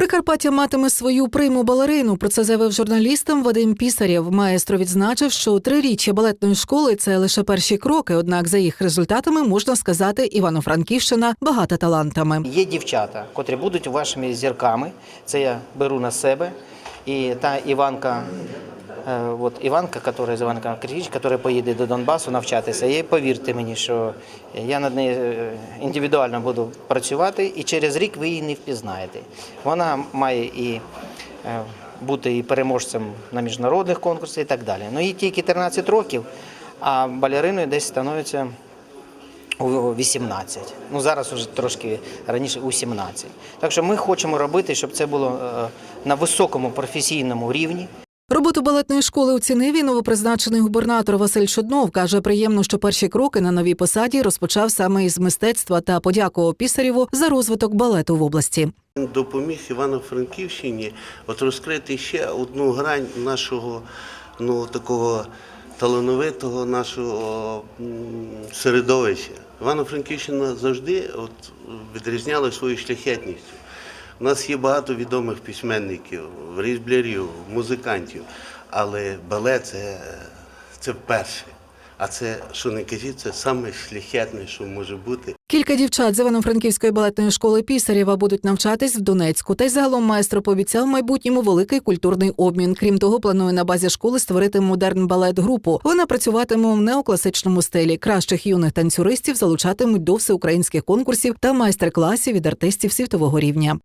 Прикарпаття матиме свою прийму балерину. Про це заявив журналістам Вадим Пісарєв. Маестро відзначив, що триріччя балетної школи це лише перші кроки. Однак за їх результатами можна сказати, Івано-Франківщина багата талантами. Є дівчата, котрі будуть вашими зірками. Це я беру на себе. І та Іванка, от Іванка, яка з Іванка Кричич, яка поїде до Донбасу навчатися. І повірте мені, що я над нею е, індивідуально буду працювати, і через рік ви її не впізнаєте. Вона має і е, бути і переможцем на міжнародних конкурсах і так далі. Ну їй тільки 13 років, а балериною десь становиться у 18. Ну зараз уже трошки раніше у 17. Так що ми хочемо робити, щоб це було е, на високому професійному рівні. Роботу балетної школи оцінив і новопризначений губернатор Василь Шуднов. каже, приємно, що перші кроки на новій посаді розпочав саме із мистецтва та подякував Пісарєву за розвиток балету в області. Він допоміг Івано-Франківщині от розкрити ще одну грань нашого ну, такого талановитого нашого середовища. Івано-Франківщина завжди от, відрізняла свою шляхетністю. У нас є багато відомих письменників, різблярів, музикантів, але балет це, це вперше. А це, що не кажіть, це саме шляхетне, що може бути. Кілька дівчат з Івано-Франківської балетної школи Пісарєва будуть навчатись в Донецьку. Та й загалом майстро пообіцяв майбутньому великий культурний обмін. Крім того, планує на базі школи створити модерн балет групу. Вона працюватиме в неокласичному стилі. Кращих юних танцюристів залучатимуть до всеукраїнських конкурсів та майстер-класів від артистів світового рівня.